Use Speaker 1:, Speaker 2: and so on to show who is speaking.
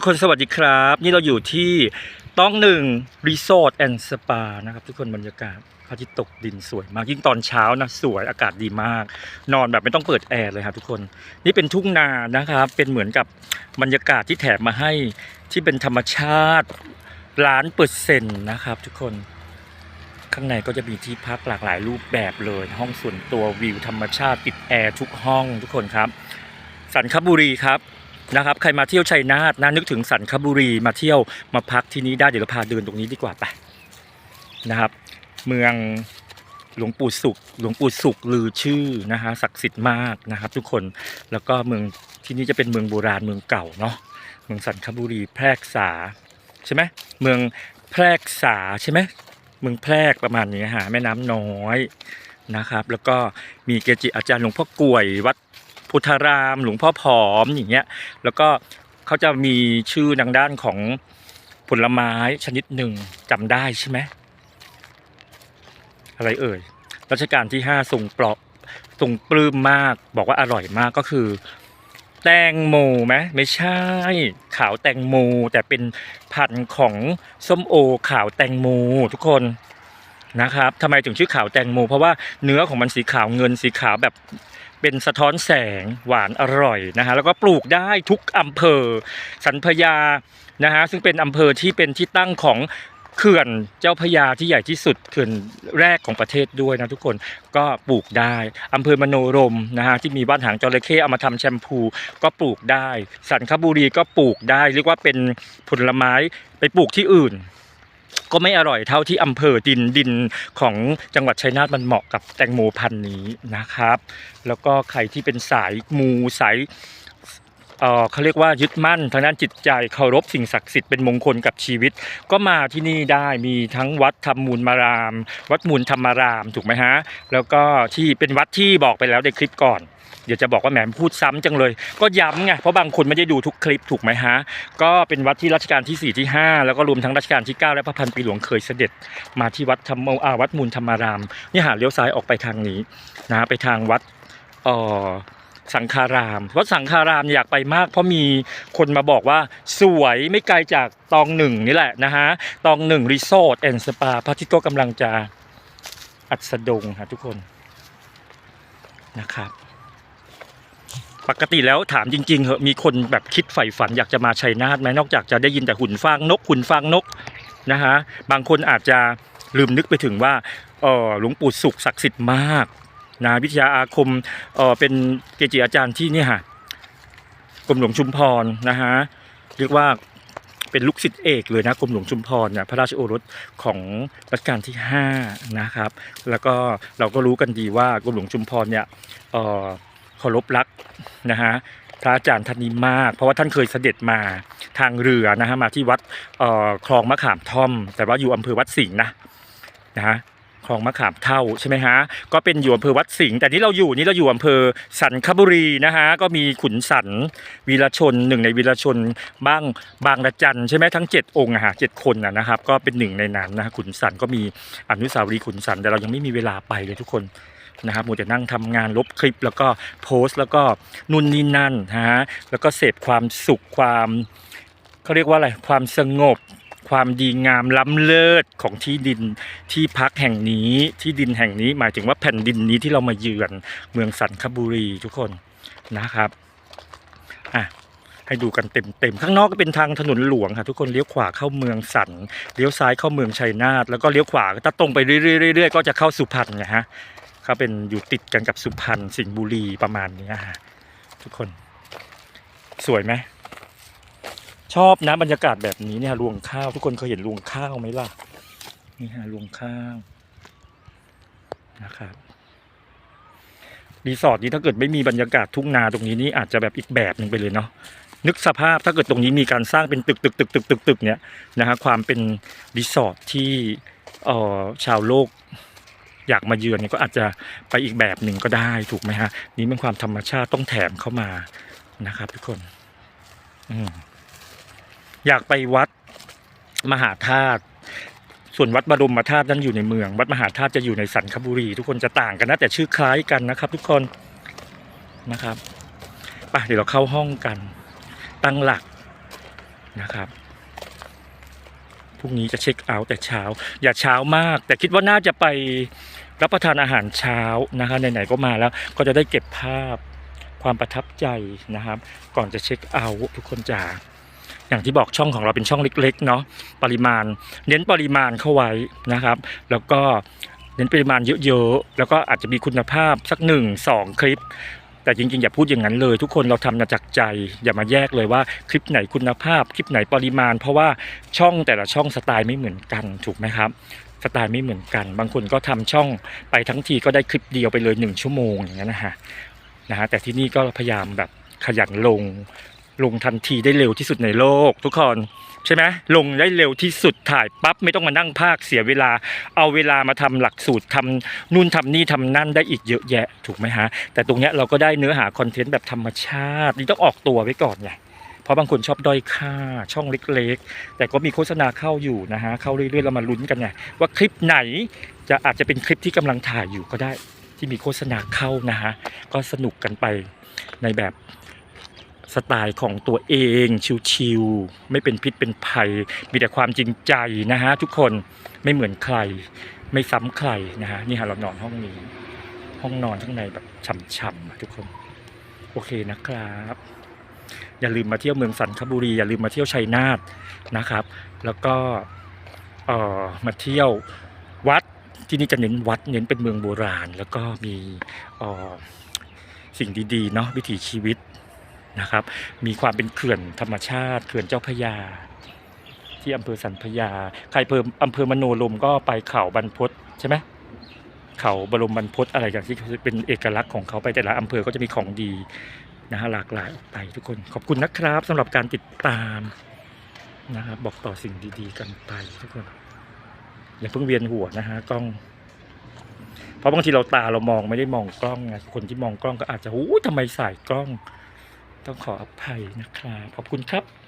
Speaker 1: ทุกคนสวัสดีครับ นี่เราอยู่ที่ต้องหนึ่งรีสอร์ทแอนด์สปานะครับ ทุกคนบรรยากาศพระอาทิตย์ตกดินสวยมากยิ่งตอนเช้านะสวยอากาศดีมาก นอนแบบไม่ต้องเปิดแอร์เลยครับทุกคนนี่เป็นทุ่งนานะครับ เป็นเหมือนกับบรรยากาศที่แถมมาให้ที่เป็นธรรมชาติล้านเปอร์เซ็นต์นะครับ ทุกคนข้างในก็จะมีที่พักหลากหลายรูปแบบเลย ห้องส่วนตัววิวธรรมชาติติดแอร์ทุกห้องทุกคนครับ สันคบุรีครับ นะครับใครมาเที่ยวชัยนาทนะนึกถึงสันคบุรีมาเที่ยวมาพักที่นี้ได้เดี๋ยวเราพาเดินตรงนี้ดีกว่าไปนะครับ เมืองหลวงปู่สุข หลวงปู่สุขลือชื่อนะฮะศักดิ์สิทธิ์มากนะครับ ทุกคนแล้วก็เมืองที่นี่จะเป็นเมืองโบราณเมืองเก่าเนาะเมืองสันคบุรีแพรกษาใช่ไหมเมืองแพรกษาใช่ไหมเมืองแพรกประมาณนี้ฮะแม่น้ำน้อยนะครับ แล้วก็มีเกจิอาจารย์หลวงพ่อกลวยวัด พุทธาราม หลวงพ่อผอมอย่างเงี้ย แล้วก็เขาจะมีชื่อทางด้านของผลไม้ชนิดหนึ่งจำได้ใช่ไหมอะไรเอ่ยรัชกาลที่ห้าทรงปลอบทรงปลื้มมาก บอกว่าอร่อยมากก็คือ แตงโมไหมไม่ใช่ ขาวแตงโม แต่เป็นพันธุ์ของส้มโอขาวแตงโมทุกคนนะครับทำไมถึงชื่อขาวแตงโม เพราะว่าเนื้อของมันสีขาวเงินสีขาวแบบ เป็นสะท้อนแสงหวานอร่อยนะฮะแล้วก็ปลูกได้ทุกอำเภอ สันพยานะฮะซึ่งเป็นอำเภอที่เป็นที่ตั้งของเขื่อนเจ้าพยาที่ใหญ่ที่สุดเขื่อนแรกของประเทศด้วยนะทุกคนก็ปลูกได้อำเภอมโนรมนะฮะที่มีบ้านหางจระเข้เอามาทำแชมพูก็ปลูกได้ สันคบุรีก็ปลูกได้ เรียกว่าเป็นผลไม้ไปปลูกที่อื่น ก็ไม่อร่อยเท่าที่อำเภอดินดินของจังหวัดชัยนาทมันเหมาะกับแตงโมพันธุ์นี้นะครับ แล้วก็ใครที่เป็นสายมูสายเขาเรียกว่ายึดมั่นทางด้านจิตใจเคารพสิ่งศักดิ์สิทธิ์เป็นมงคลกับชีวิต ก็มาที่นี่ได้มีทั้งวัดธรรมมูลมาราม วัดมูลธรรมารามถูกไหมฮะแล้วก็ที่เป็นวัดที่บอกไปแล้วในคลิปก่อน ดี๋ยวจะบอกว่าแหมพูดซ้ำจังเลย ก็ย้ำไงเพราะบางคนไม่ได้ดูทุกคลิปถูกไหมฮะก็เป็นวัดที่รัชกาลที่ 4 ที่ 5 แล้วก็รวมทั้งรัชกาลที่ 9 และพระพันปีหลวงเคยเสด็จมาที่วัดธรรมอาวัดมูลธรรมารามนี่หาเลี้ยวซ้ายออกไปทางนี้นะไปทางวัดเอ่อสังฆารามวัดสังฆารามอยากไปมาก เพราะมีคนมาบอกว่าสวยไม่ไกลจากตองหนึ่งนี่แหละนะฮะตองหนึ่งรีสอร์ทแอนด์สปาพระอาทิตก็กำลังจะอัดสดงค่ะทุกคนนะครับ ปกติแล้วถามจริงๆเหอะมีคนแบบคิดใฝ่ฝันอยากจะมาชัยนาทไหมนอกจากจะได้ยินแต่หุ่นฟางนกหุ่นฟางนกนะฮะบางคนอาจจะลืมนึกไปถึงว่าเออหลวงปู่สุขศักดิ์สิทธิ์มากนะวิทยาอาคมเออเป็นเกจิอาจารย์ที่เนี่ยฮะกรมหลวงชุมพรนะฮะเรียกว่าเป็นลูกศิษย์เอกเลยนะกรมหลวงชุมพรเนี่ยพระราชโอรสของรัชกาลที่ห้านะครับ แล้วก็เราก็รู้กันดีว่ากรมหลวงชุมพรเนี่ยเออ เคารพรักนะฮะพระอาจารย์ท่านนี้มาก เพราะว่าท่านเคยเสด็จมาทางเรือนะฮะมาที่วัดคลองมะขามท่อม แต่ว่าอยู่อำเภอวัดสิงห์นะนะฮะคลองมะขามเท่าใช่ไหมฮะก็เป็นอยู่อำเภอวัดสิงห์แต่นี่เราอยู่นี่เราอยู่อำเภอสันคบุรีนะฮะก็มีขุนสันวีรชนหนึ่งในวีรชนบ้างบางระจันใช่ไหมทั้งเจ็ดองค์อะฮะเจ็ดคนนะนะครับก็เป็นหนึ่งในนั้นนะฮะขุนสันก็มีอนุสาวรีย์ขุนสันแต่เรายังไม่มีเวลาไปเลยทุกคน นะครับมัวแต่นั่งทำงานลบคลิป แล้วก็โพสต์ แล้วก็นู่นนี่นั่นนะฮะแล้วก็เสพความสุขความเขาเรียกว่าอะไรความสงบ ความดีงามล้ำเลิศของที่ดินที่พักแห่งนี้ที่ดินแห่งนี้หมายถึงว่าแผ่นดินนี้ที่เรามาเยือนเมืองสันคบุรีทุกคนนะครับอะให้ดูกันเต็มๆ ข้างนอกก็เป็นทางถนนหลวงค่ะทุกคนเลี้ยวขวาเข้าเมืองสันเลี้ยวซ้ายเข้าเมืองชัยนาทแล้วก็เลี้ยวขวาก็ตรงไปเรื่อยๆๆๆก็จะเข้าสุพรรณนะฮะ เขาเป็นอยู่ติดกันกับสุพรรณสิงห์บุรีประมาณนี้ฮะทุกคน สวยไหมชอบนะบรรยากาศแบบนี้เนี่ยรวงข้าว ทุกคนเคยเห็นรวงข้าวไหมล่ะนี่ฮะรวงข้าวนะครับรีสอร์ทนี้ถ้าเกิดไม่มีบรรยากาศทุ่งนาตรงนี้นี่อาจจะแบบอีกแบบหนึ่งไปเลยเนาะนึกสภาพถ้าเกิดตรงนี้มีการสร้างเป็นตึกตึกตึกตึกตึกตึกเนี่ยนะฮะความเป็นรีสอร์ทที่เอ่อชาวโลก อยากมาเยือนเนี่ยก็อาจจะไปอีกแบบหนึ่งก็ได้ถูกไหมฮะนี่เป็นความธรรมชาติต้องแถมเข้ามานะครับ ทุกคนอืมอยากไปวัดมหาธาตุส่วนวัดบรมธาตุนั้นอยู่ในเมือง วัดมหาธาตุจะอยู่ในสันคบุรี ทุกคนจะต่างกันนะแต่ชื่อคล้ายกันนะครับ ทุกคนนะครับไปเดี๋ยวเราเข้าห้องกันตั้งหลักนะครับ พรุ่งนี้จะเช็คเอาท์แต่เช้า อย่าเช้ามาก แต่คิดว่าน่าจะไปรับประทานอาหารเช้านะคะไหนๆก็มาแล้วก็จะได้เก็บภาพความประทับใจนะครับ ก่อนจะเช็คเอาท์ทุกคนจ๋าอย่างที่บอกช่องของเราเป็นช่องเล็ก ๆ เนาะปริมาณ เน้นปริมาณเข้าไว้นะครับ แล้วก็เน้นปริมาณเยอะๆแล้วก็อาจจะมีคุณภาพสักหนึ่งสองคลิป แต่จริงๆ อย่าพูดอย่างนั้นเลย ทุกคนเราทำมาจากใจ อย่ามาแยกเลยว่าคลิปไหนคุณภาพ คลิปไหนปริมาณ เพราะว่าช่องแต่ละช่องสไตล์ไม่เหมือนกันถูกไหมครับสไตล์ไม่เหมือนกัน บางคนก็ทำช่องไปทั้งทีก็ได้คลิปเดียวไปเลยหนึ่งชั่วโมงอย่างนั้นนะฮะนะฮะแต่ที่นี่ก็พยายามแบบขยันลง ลงทันทีได้เร็วที่สุดในโลก ทุกคนใช่ไหมลงได้เร็วที่สุดถ่ายปั๊บไม่ต้องมานั่งภาคเสียเวลา เอาเวลามาทำหลักสูตรทำนู่นทำนี่ทำนั่นได้อีกเยอะแยะถูกไหมฮะ แต่ตรงเนี้ยเราก็ได้เนื้อหาคอนเทนต์แบบธรรมชาตินี่ต้องออกตัวไว้ก่อนไงเพราะบางคนชอบด้อยค่าช่องเล็กๆ แต่ก็มีโฆษณาเข้าอยู่นะฮะเข้าเรื่อยๆเรามาลุ้นกันไงว่าคลิปไหนจะอาจจะเป็นคลิปที่กำลังถ่ายอยู่ก็ได้ที่มีโฆษณาเข้านะฮะก็สนุกกันไปในแบบ สไตล์ของตัวเองชิวๆไม่เป็นพิษเป็นภัย มีแต่ความจริงใจนะฮะทุกคนไม่เหมือนใคร ไม่ซ้ำใครนะฮะนี่ฮะเรานอนห้องนี้ ห้องนอนข้างในแบบฉ่ำๆอะทุกคน โอเคนะครับ อย่าลืมมาเที่ยวเมืองสันคบุรี อย่าลืมมาเที่ยวชัยนาทนะครับ แล้วก็เอ่อมาเที่ยววัดที่นี่จะเน้นวัดเน้นเป็นเมืองโบราณ แล้วก็มีอ่อสิ่งดีๆเนาะวิถีชีวิต นะครับ มีความเป็นเขื่อนธรรมชาติเขื่อนเจ้าพยา ที่อำเภอสันพยา ใครอำเภออำเภอมโนลมก็ไปเขาบรรพตใช่ไหมเขาบรมบรรพตอะไรอย่างที่เป็นเอกลักษณ์ของเขาไปแต่ละอำเภอก็จะมีของดีนะฮะหลากหลายออกไปทุกคนขอบคุณนะครับสำหรับการติดตามนะครับบอกต่อสิ่งดีๆ กันไปทุกคนอย่าเพิ่งเวียนหัวนะฮะกล้อง เพราะบางทีเราตาเรามองไม่ได้มองกล้องไงคนที่มองกล้องก็อาจจะโอ้ทำไมสายกล้อง ต้องขออภัยนะครับ ขอบคุณครับ